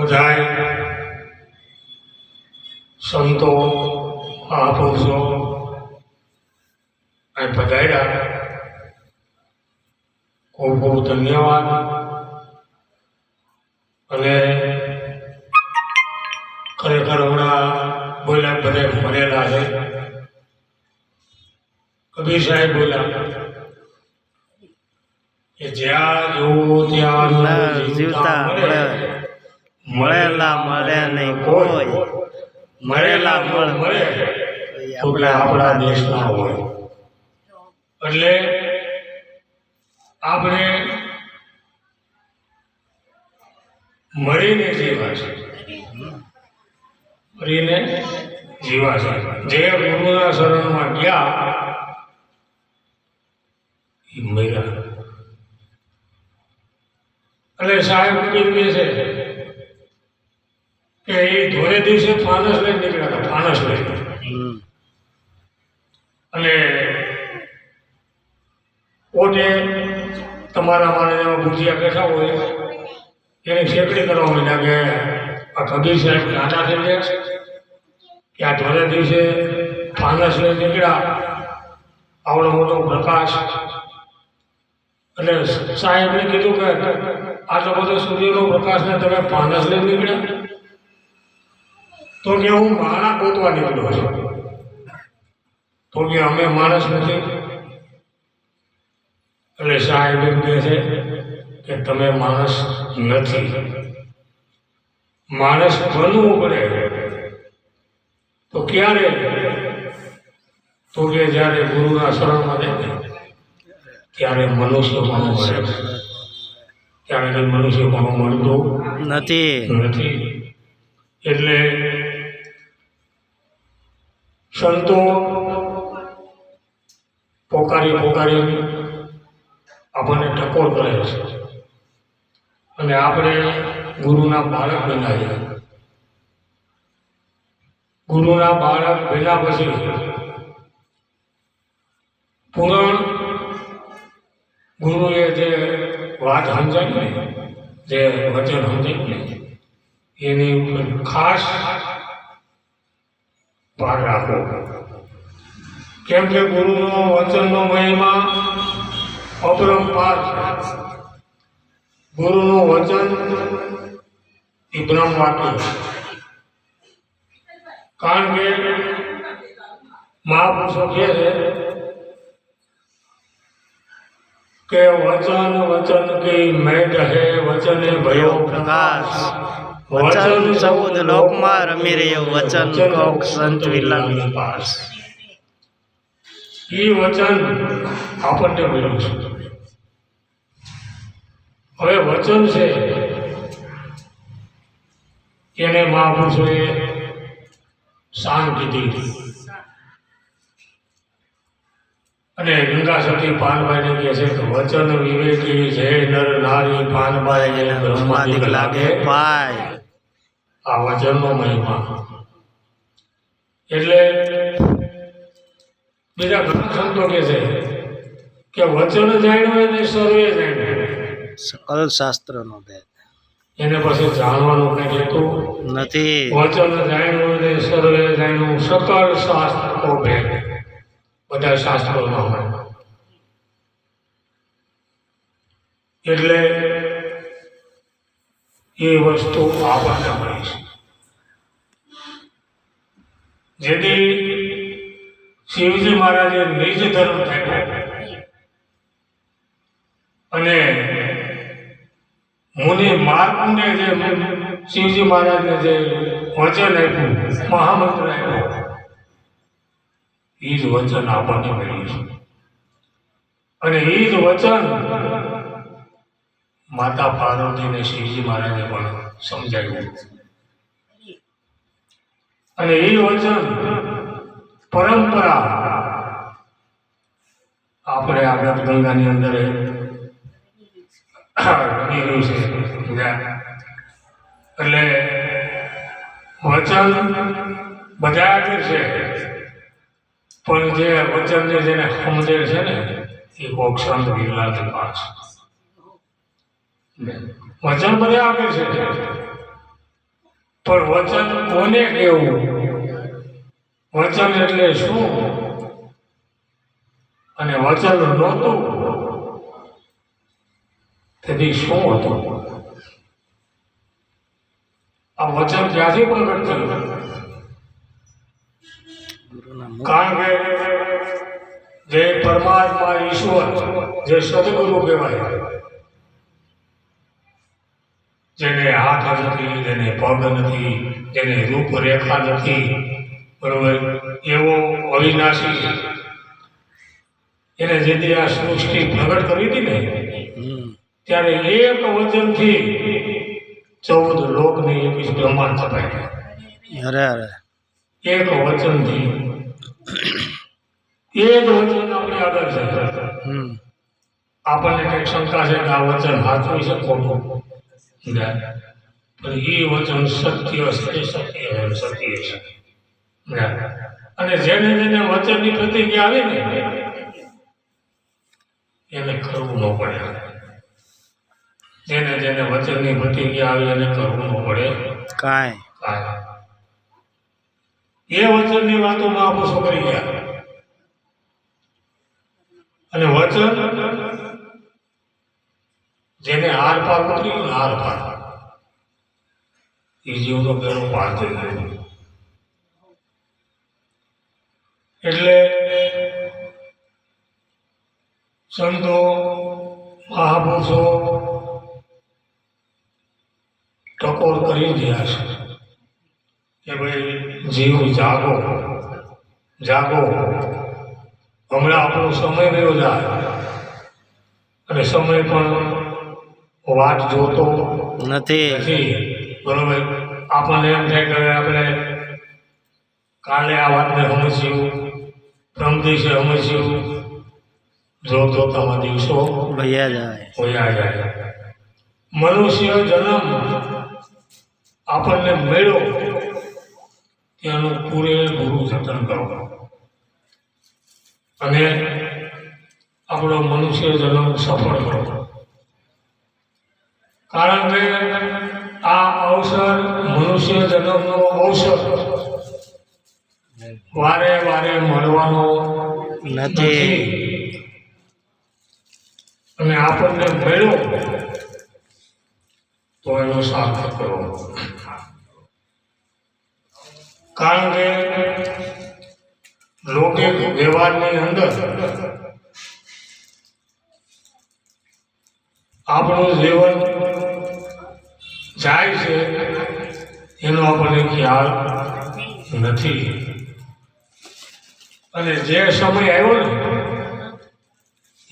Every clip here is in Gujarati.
બધાય સંતો મહાપુરુષો અહીં પધાર્યા. ખૂબ ખૂબ ધન્યવાદ. કે આપણા દેશના હોય. એટલે આપણે મળીને જીવા છે. મરીને જીવા છે. જે ગુરુના શરણમાં ગયા એ મર્યા. એટલે સાહેબ કહે છે કે એ ધોળે દિવસે ફાનસ લઈને નીકળ્યા હતા ફાનસ લઈને. હમ. અને પોતે તમારા મારા જેવા ભૂતિયા બેઠા હોય, એની શેકડી કરવા માંડ્યા કે આ કબીર સાહેબ નાના થઈ ગયા કે આ ધોરે દિવસે ફાનસ લઈ નીકળ્યા, આવડો મોટો પ્રકાશ. એટલે સાહેબને કીધું કે આટલો બધો સૂર્યનો પ્રકાશ ને તમે ફાનસ લઈ નીકળ્યા. તો કે હું માણા ગોતવા નીકળ્યો છું. તો કે અમે માણસ નથી. એટલે સાહેબ એમ કહે છે કે તમે માણસ નથી. માણસ બનવું પડે. તો ક્યારે? તો કે જ્યારે ગુરુના શરણમાં જાય ત્યારે મનુષ્ય બનવું પડે. ત્યારે મનુષ્ય બનવું મળતું નથી. નથી. એટલે સંતો પોકારી પોકારી આપણને ટકોર કરે છે. અને આપણે ગુરુના બાળક બનાવીએ. ગુરુના બાળક બન્યા પછી પૂરણ ગુરુએ જે વાત સમજાવી ને, જે વચન સમજાવ્યું ને, એની ઉપર ખાસ ભાગ રાખવો. કેમ કે ગુરુનો વચનનો મહિમા અપરંપાર છે. ગુરુનું વચન એ બ્રહ્મ કારણ કે મહાપુરુષો કહે છે કે વચન વચન કી મેઘ હે વચન ભયો પ્રકાશ. વચન સૌદ લોકમાં રમી રહ્યો વચન કોક સંત વિલંબ પાસ એ વચન આપણને મળ્યું છે. હવે વચન છે એને મહાપુરુષોએ શાન કીધી અને ગંગા સતી પાનભાઈને કહે છે કે વચન વિવેકી છે નર નારી પાનભાઈ એને બ્રહ્માદિક લાગે. ભાઈ. આ વચનનો મહિમા. એટલે બીજા ઘણા સંતો કે છે કે વચન જાણ્યું એને સર્વે જાણ્યું સકલ શાસ્ત્રનો ભેદ. એને પછી જાણવાનું કંઈ રહેતું નથી. વચન જાણ્યું એને સર્વે જાણ્યું શાસ્ત્ર નો ભેદ. બધા શાસ્ત્રોમાં હોય. એટલે એ વસ્તુ આપણને મળી છે. જેથી શિવજી મહારાજે નિજ ધર્મ અને મુનિ માર્કંડે જે શિવજી મહારાજને જે વચન આપ્યું, મહામંત્ર આપ્યો એ જ વચન આપણને મળ્યું છે. અને એ જ વચન માતા પાર્વતીને શિવજી મહારાજે પણ સમજાવ્યું અને એ વચન પરંપરા. આપણે આગળ ગંગાની અંદર રહ્યું છે. એટલે વચન બધા જ છે. પણ જે વચનને જેને સમજે છે ને, એ કોક સંત વિરલાથી પાસ વચન બધા આપે છે. પણ વચન કોને કેવું વચન એટલે શું? અને વચન નહોતું. તેથી શું હતું? આ વચન ક્યાંથી પ્રગટ થયું? કારણ કે જે પરમાત્મા ઈશ્વર, જે સદગુરુ કહેવાય, જેને હાથ નથી, જેને પગ નથી, જેને રૂપરેખા નથી બરોબર. એવો અવિનાશી. એને જેથી આ સૃષ્ટિ પ્રગટ કરી હતી ને ત્યારે એક વચનથી ચૌદ લોકની એકવીસ બ્રહ્માંડ થપાય અરે અરે. એક વચનથી. એ જ વચન આપણે આગળ છે. આપણને કંઈક શંકા છે કે આ વચન હાથવી છે ખોટું? પણ એ વચન સત્ય સત્ય છે સત્ય છે. અને જેને જેને વચનની પ્રતિજ્ઞા આવી ને એને કરવું ન પડે. જેને જેને વચનની પ્રતિજ્ઞા આવી એને કરવું ન પડે. કાંઈ. એ વચનની વાતો મહાપુરુષો કરી ગયા. અને વચન જેને હાર પાર ઉતરી હાર પાર એ જીવનો પેલો પાર થઈ ગયો. એટલે સંતો મહાપુરુષો ટકોર કરી રહ્યા છે કે ભાઈ જીવ જાગો જાગો. હમણાં આપણો સમય રહ્યો જાય અને સમય પણ વાટ જોતો નથી. નથી. બરોબર? આપણને એમ થાય કે આપણે કાલે આ વાતને સમજ્યું પ્રમ દિવસે અમરસિંહ જો જોતામાં દિવસો ભૈયા જાય. હોયા જાય. મનુષ્ય જન્મ આપણને મળ્યો ત્યાંનું પૂરેપૂરું જતન કરો. અને આપણો મનુષ્ય જન્મ સફળ કરો. કારણ કે આ અવસર મનુષ્ય જન્મનો અવસર વારે વારે મળવાનો નથી. અને આપણને મળ્યો તો એનો સાર્થક કરો. કારણ કે લૌકિક વ્યવહારની અંદર આપણું જીવન જાય છે એનો આપણને ખ્યાલ નથી. અને જે સમય આવ્યો ને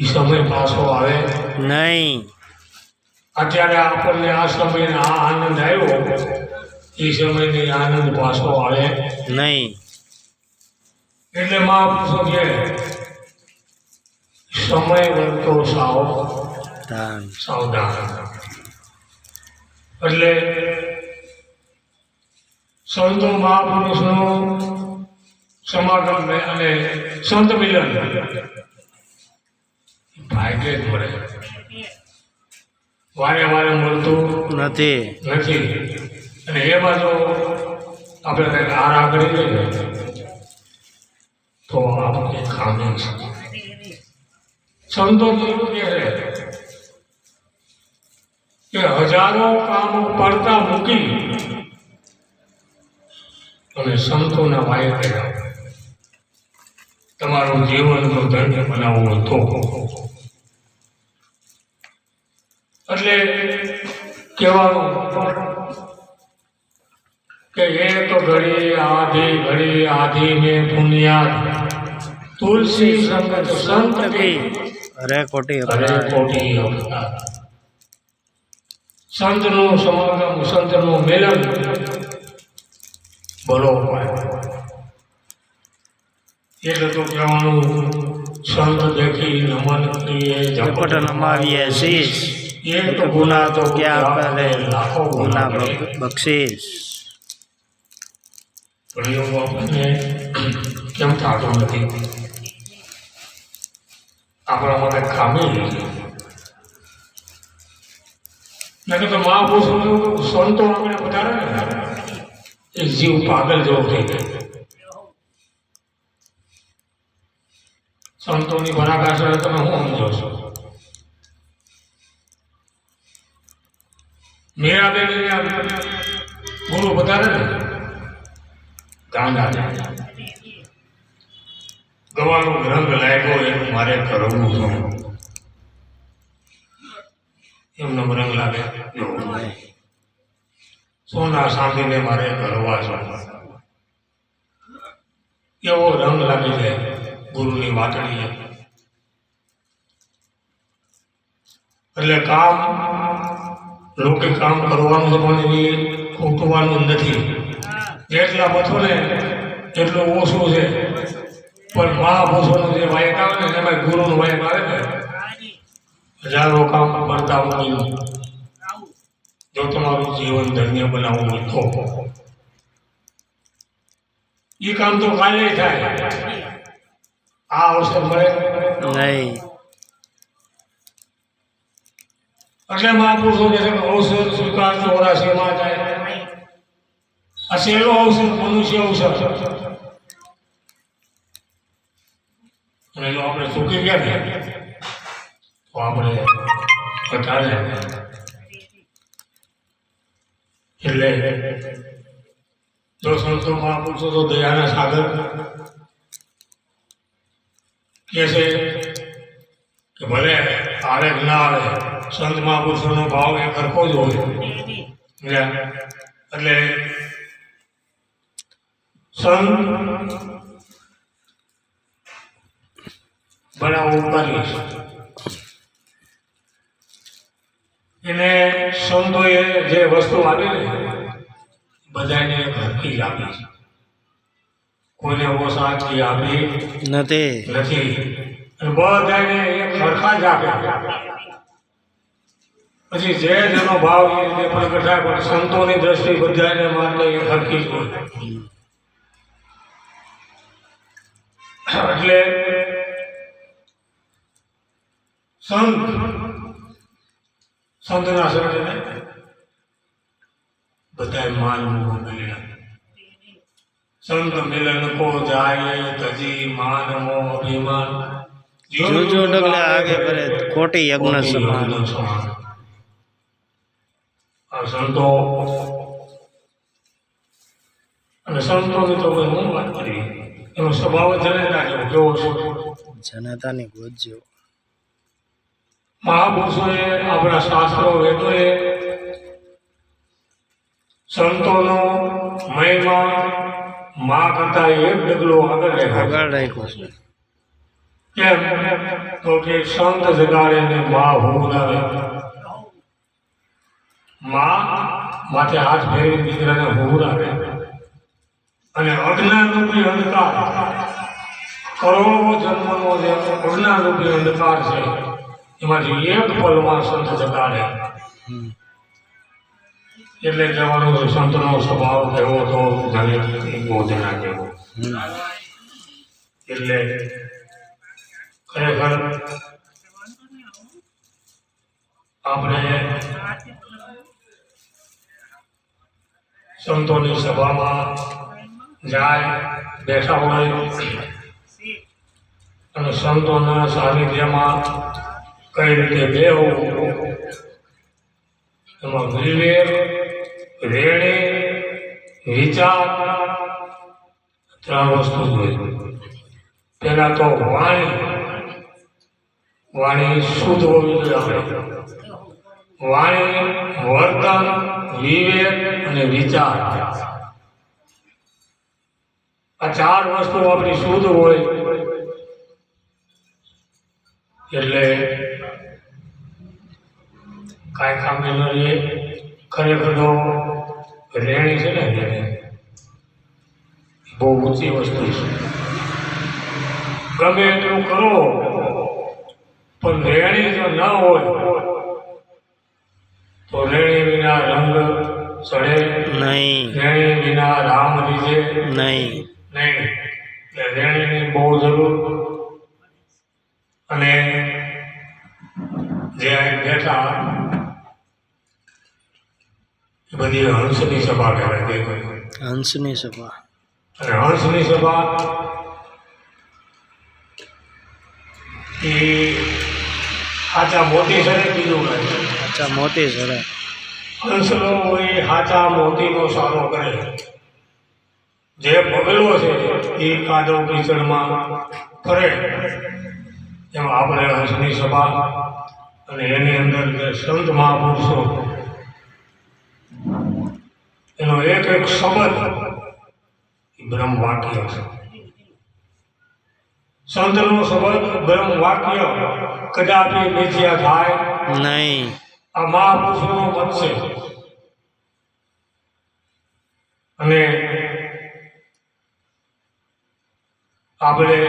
એ સમય પાછો આવે. નહીં. અત્યારે આપણને આ સમયને આ આનંદ આવ્યો એ સમયને આનંદ પાછો આવે. નહીં. એટલે મહાપુરુષો કહે સમય વળતો સાવ તાન સાવધાન. એટલે સંતો મહાપુરુષનું સમાગમ અને સંત મિલન. ભાગ્ય જ મળે વારે વારે મળતું નથી. નથી. અને એમાં બાજુ આપણે કંઈક હાર આગળ જઈએ તો આપણે ખામી છે. સંતો કે હજારો કામો પડતા મૂકી અને સંતોના વાય કર્યા. તમારું જીવન જો ધન્ય બનાવવું હોય એટલે કહેવાનું કે એક ઘડી આધી ઘડી આધી ને પુણ્યાત તુલસી સંગત સંત की અરે કોટી અરે કોટી સંતનું સમાગમ સંતનું મિલન. બોલો એટલે તો કહેવાનું સંત દેખી નમન કરીએ ઝપટ નમાવીએ શીશ એક ગુના તો ક્યાં કરે લાખો ગુના પણ એવું આપણને કેમ થતું નથી? આપણા માટે ખામી નથી. તો મહાપુરુષો સંતો આપણે વધારે ને એ જીવ પાગલ જેવો થઈ જાય સંતોની પરાકાશ તમે હું સમજો છો? મેરા બેન ગુરુ વધારે ને? ગાંડા ગવાનો રંગ લાગ્યો એનું મારે કરવું છે. એમનો રંગ લાગે. સોના સાંભળીને મારે કરવા છે. એવો રંગ લાગી જાય. ગુરુની વાતડીએ એટલે કામ, લોકે કામ કરવાનું છે પણ એ ખૂટવાનું નથી. જેટલા પથો ને એટલું ઓછું છે. પણ મહાપુરુષોનું જે વાયક આવે ને એમાં ગુરુનું વાયક આવે ને, હજારો કામ કરતા હોય જો તમારું જીવન ધન્ય બનાવવું હોય તો એ કામ તો કાલે થાય. આ અવસર મળે. નહીં. એટલે મહાપુરુષો કહે છે કે અવસર સ્વીકાર ચોરાસીમાં જાય આ સહેલો અવસર મનુષ્ય અવસર જો આપણે ચૂકી ગયા ને તો આપણે વધારે. એટલે જો સંતો મહાપુરુષો તો દયાના સાગર કે છે કે ભલે કે ના આવે સંત મહાપુરુષોનો ભાવ એ કરવો જ હોય? એટલે સંત બનાવવું છે. એને સંતોએ જે વસ્તુ આપી ને બધાને ઘરથી આપી છે. કોઈને ઓસાથી આપી નથી નથી અને બધાને એક સરખા જ આપ્યા પછી જે જેનો ભાવ એ રીતે પ્રગટ થાય પણ સંતોની દ્રષ્ટિ બધાને માટે એ સરખી જ હોય એટલે સંત સંતના શરણે બધાય માન મોહ સંત મિલન કો જાય તજી માન મો અભિમાન. જો જો ડગલે આગે કરે ખોટી યજ્ઞ સમાન. આ સંતો અને સંતોની તો હું વાત કરી. એનો સ્વભાવ જનતા જેવો કેવો છે? જનતાની ગોજ્યો મહાપુરુષોએ આપણા શાસ્ત્રો વેદોએ સંતોનો મહિમા મા કરતા એક ડગલો આગળ આગળ રાખ્યો છે. કેમ? તો કે સંત જગાડે ને મા હોવડાવે મા માથે હાથ ફેરવી દીકરાને હોવડાવે અને અજ્ઞાન રૂપી અંધકાર. કરોડો જન્મનો જે અજ્ઞાન રૂપી અંધકાર છે એમાંથી એક પલમાં સંત જગાડે. એટલે કે સંતનો સ્વભાવ કેવો તો જાણે બોધના કેવો હમ. એટલે ખરેખર આપણે સંતોની સભામાં જાય, બેઠા હોય અને સંતોના સાનિધ્યમાં કઈ રીતે બેહવું, એમાં વિવેક રેણી વિચાર ત્રણ વસ્તુ જોઈએ પેલા તો વાણી. વાણી શુદ્ધ હોવી જોઈએ આપણે. વાણી વર્તન, વિવેક અને વિચાર. આ ચાર વસ્તુ આપણી શુદ્ધ હોય. એટલે કાંઈ કામે ન રહીએ ખરેખર તો રેણી છે ને રેણી. બહુ ઊંચી વસ્તુ છે. ગમે એટલું કરો પણ રેણી જો ન હોય તો રેણી વિના રંગ ચડે નહીં. રેણી વિના રામ રીજે નહીં. નહીં. રેણીની બહુ જરૂર. અને જે બેઠા બધી હંસની સભા કહેવાય દેખાય હંસની સભા. અને હંસની સભા એ સાચા મોતી છે ને બીજું કાંઈ સાચા મોતી સરે હંસલો હોય સાચા મોતીનો સારો કરે. જે પગલો છે એ કાદવ કીચડમાં ફરે. એમાં આપણે હંસની સભા અને એની અંદર સંત મહાપુરુષો એનો એક એક શબ્દ બ્રહ્મ વાક્ય છે. સંતનો શબ્દ બ્રહ્મ વાક્ય કદાપી મિથ્યા થાય. નહીં. આ મહાપુરુષોનો મત છે. અને આપણે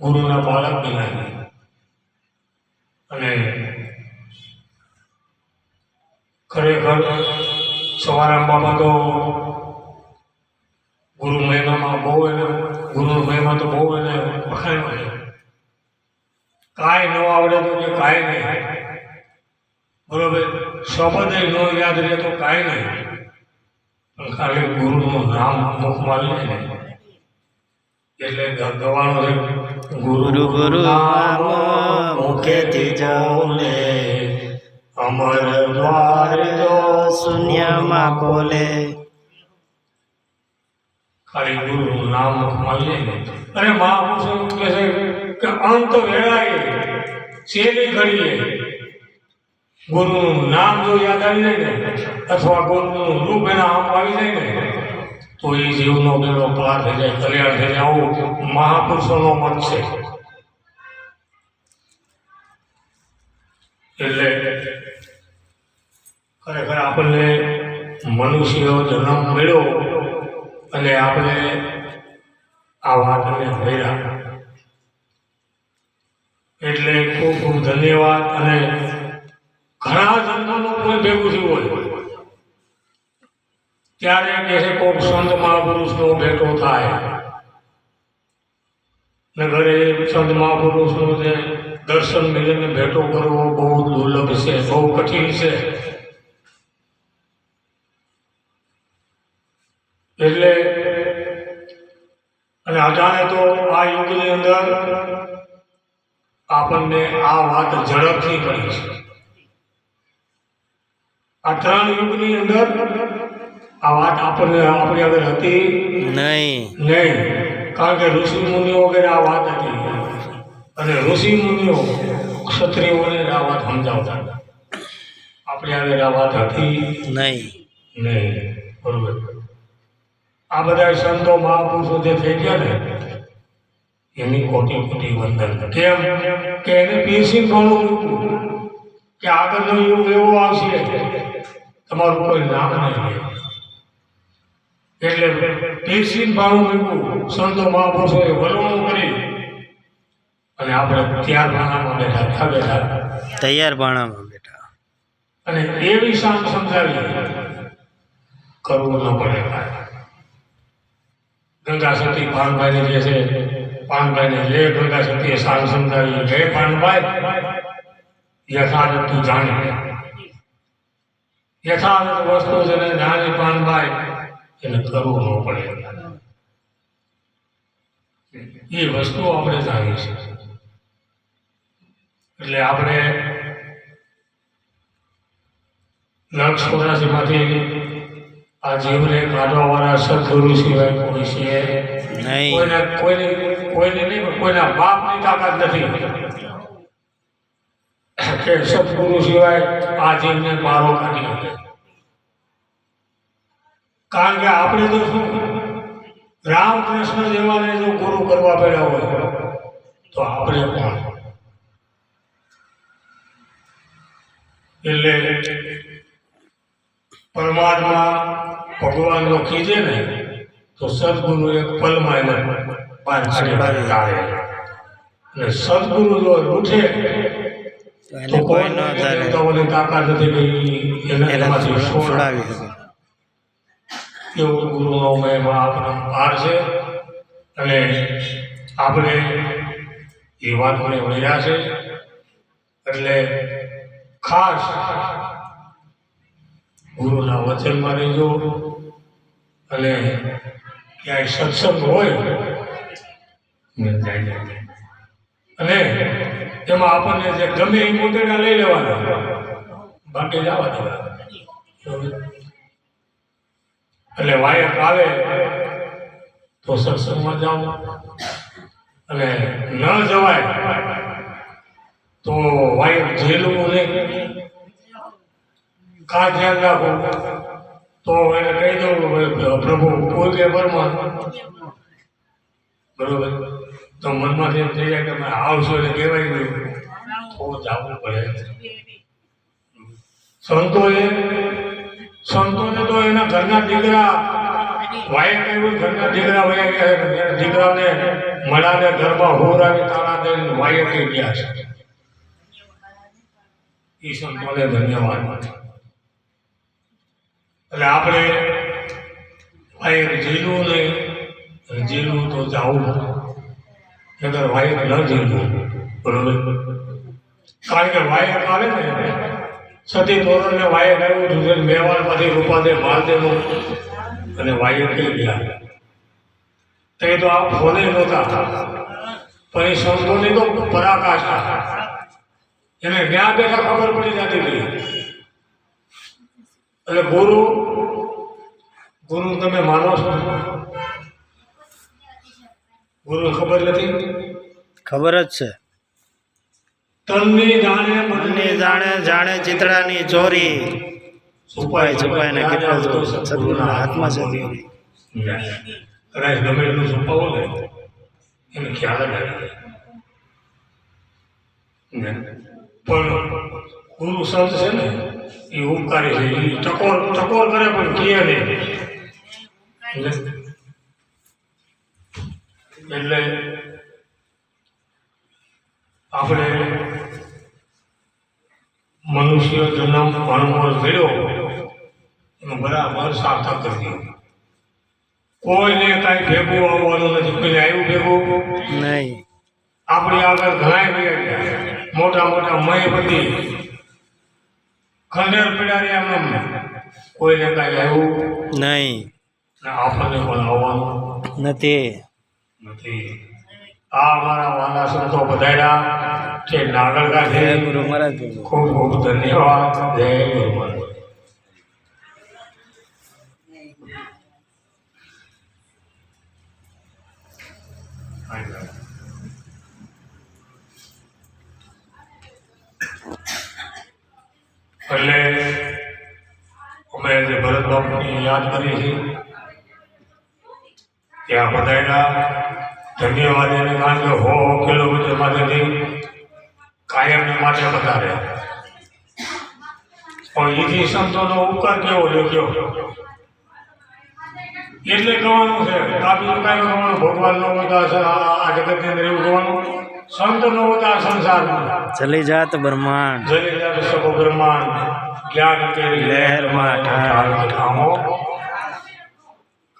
ગુરુના બાળક બનાવીએ. અને ખરેખર સવારામ તો ગુરુ મહિમામાં બહુ એને ગુરુ મહિમા તો બહુ એને વખાણ્યો છે કાંઈ ન આવડે તો કે કાંઈ નહીં. બરોબર? શબ્દ ન યાદ રહે તો કાંઈ નહીં. પણ ખાલી ગુરુનું નામ મુખમાં લે ને. એટલે ગવાનો છે ગુરુ ગુરુ મુખેથી જાઉં જૌલે અમર દ્વાર તો શૂન્યમાં ખોલે ખાલી ગુરુ નામ ને. અરે મહાપુરુષો કે છે કે અંત વેળાએ છેલ્લી ઘડીએ. ગુરુનું નામ જો યાદ આવી જાય ને, અથવા ગુરુનું રૂપ એના આમ આવી જાય ને, તો એ જીવનો બેડો પાર થઈ જાય, કલ્યાણ થઈ જાય. આવું મહાપુરુષોનો મત છે. એટલે ખરેખર આપણને મનુષ્યનો જન્મ મળ્યો અને આપણે આ વાતને ભર્યા. એટલે ખૂબ ખૂબ ધન્યવાદ અને ઘણા જન્મનું કોઈ ભેગું થયું હોય. ત્યારે કહે છે કોઈક સંત મહાપુરુષનો ભેટો થાય. ને ઘરે સંત મહાપુરુષનું જે દર્શન મેળવીને ભેટો કરવો બહુ દુર્લભ છે, બહુ કઠિન છે. એટલે અને અજાણે તો આ યુગની અંદર આપણને આ વાત ઝડપથી કરી છે. આ ત્રણ યુગની અંદર આ વાત આપણને આપણી આગળ હતી નહીં. નહીં. કારણ કે ઋષિ મુનિઓ વગેરે આ વાત હતી. અને ઋષિ મુનિઓ ક્ષત્રિયોને આ વાત સમજાવતા હતા. આપણી આગળ આ વાત હતી નહીં. નહીં. બરોબર. આ બધા સંતો મહાપુરુષો જે થઈ ગયા ને એની કોટી કોટી વંદન કેમ? કે એને પીસી ઘણું કે આગળનો યુગ એવો આવશે તમારું કોઈ નામ નહીં એટલે પીરસી ભાણું મૂક્યું સંતો મહાપુરુષોએ વલણું કરી અને આપણે ત્યાર ભાણામાં બેઠા થા બેઠા. તૈયાર ભાણામાં બેઠા. અને એવી શાંત સમજાવી કરવું ન પડે. કાંઈ. ગંગા સતી પાનભાઈને જે છે પાનભાઈને લે ગંગા સતીએ શાંત સમજાવી લે પાનભાઈ યથાર્થ તું જાણી યથાર્થ વસ્તુ જેને જાણી પાનભાઈ એને કરવું ન પડે એ વસ્તુ આપણે જાણી છે એટલે આપણે લક્ષ ચોરાસીમાંથી આ જીવને કાઢવા વાળા સદગુરુ સિવાય કોઈ છે. નહીં. કોઈને કોઈને કોઈને નહીં કોઈના બાપની તાકાત નથી. કે સદગુરુ સિવાય આ જીવને મારો કાઢી શકે. કારણ કે આપણે તો શું? રામકૃષ્ણ જેવાને જો ગુરુ કરવા પડ્યા હોય તો આપણે પણ એટલે પરમાત્મા ભગવાન જો કીધે ને તો સદગુરુ એક પલમાં એને પાંચ ટાળે અને સદગુરુ જો ઉઠે તો કોઈ ન તો મને તાકાત નથી કે એને એનાથી એમાંથી છોડાવી છોડાવી એવું ગુરુનો મહિમા આપણો પાર છે. અને આપણે એ વાતોને વળ્યા છે. એટલે ખાસ ગુરુના વચનમાં રહેજો. અને ક્યાંય સત્સંગ હોય જાય. અને એમાં આપણને જે ગમે એ મોટેડા લઈ લેવાના. બાકી જવા દેવા. એટલે વાયક આવે તો સત્સંગમાં જાઓ. અને ન જવાય તો વાયક જેલવું નહીં. કા ધ્યાન રાખો તો એને કહી દઉં પ્રભુ, કોઈ કે પરમાન બરોબર? તો મનમાંથી એમ થઈ જાય કે મેં આવશો એટલે કહેવાય નહીં. તો જવું પડે. સંતોએ, સંતોને તો એના ઘરના દીકરા વાયક કહ્યું ઘરના દીકરા વયા દીકરાને મળાને ઘરમાં હોરાવી તાળા દઈને વાયક ગયા છે. એ સંતોને ધન્યવાદ. એટલે આપણે વાયક ઝીલવું નહીં ઝીલવું તો જાવું નગર વાયર ન ઝીલવું બરોબર? કારણ કે વાયક આવે ને સતી ધોરણને વાયક આવ્યું હતું મેવાડમાંથી રૂપાદે માલદેવનું અને વાયર થઈ ગયા. તો તો આ ફોને નહોતા. પણ એ સંતોની તો પરાકાષ્ઠા. એને જ્ઞાન બેઠા ખબર પડી જતી હતી. એટલે ગુરુ ગુરુ તમે માનો છો? ગુરુ ખબર નથી? ખબર જ છે. તનની જાણે મનની જાણે જાણે ચિતડાની ચોરી. છુપાય છુપાય ને કેટલા જો સદગુરુના હાથમાં છે દેવી. કદાચ ગમે એટલું છુપાવો ને એને ખ્યાલ જ. પણ ગુરુ સંત છે ને એ ઉપકારી છે. એ ટકોર ટકોર કરે પણ કહે નહીં. એટલે આપણે મનુષ્ય જન્મ અનુભવ મળ્યો એનું બરાબર સાર્થક કરી કોઈને કાંઈ ભેગું આવવાનું નથી કોઈને આવ્યું ભેગું? નહીં. આપણી આગળ ઘણાય મોટા મોટા મય બધી ખંડેર પીડારી આમ કોઈને કાંઈ આવ્યું? નહીં. આપણને પણ આવવાનું. નથી. નથી. આ અમારા વાલા સંતો બધાયડા છે છે જય ગુરુ મહારાજ. ખૂબ ખૂબ ધન્યવાદ. જય ગુરુ મહારાજ. એટલે અમે જે ભરત બાપુની યાદ કરી છે ત્યાં બધાયના ધન્યવાદ એને કારણ કે હો હો કિલોમીટર માટેથી કાયમને માટે બધા રહે પણ એથી સંતોનો ઉપકાર કેવો લખ્યો એટલે કહેવાનું છે કાપી કાંઈ કહેવાનું ભગવાન નો હોતા આ જગતની અંદર એવું કહેવાનું સંત નો હોતા સંસારમાં. ચલી જાત બ્રહ્માંડ. જલી જાત સકો બ્રહ્માંડ. જ્ઞાન કેરી લહેરમાં ઠાર. ઠામો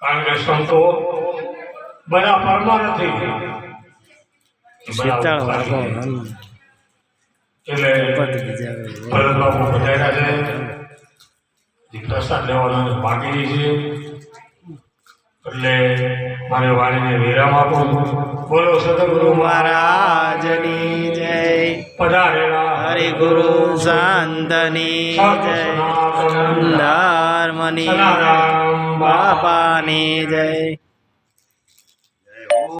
કારણ કે સંતો બધા પરમા નથી. એટલે પદ બીજાવે. ભરત બાપુ બધાયના છે. જે પ્રસાદ લેવાનો બાકી છે. એટલે મારે વાણીને વિરામ આપો બોલો સદગુરુ મહારાજની જય. પધારેલા. હરિગુરુ શાંતની સત જય. બાપા બાપાની જય.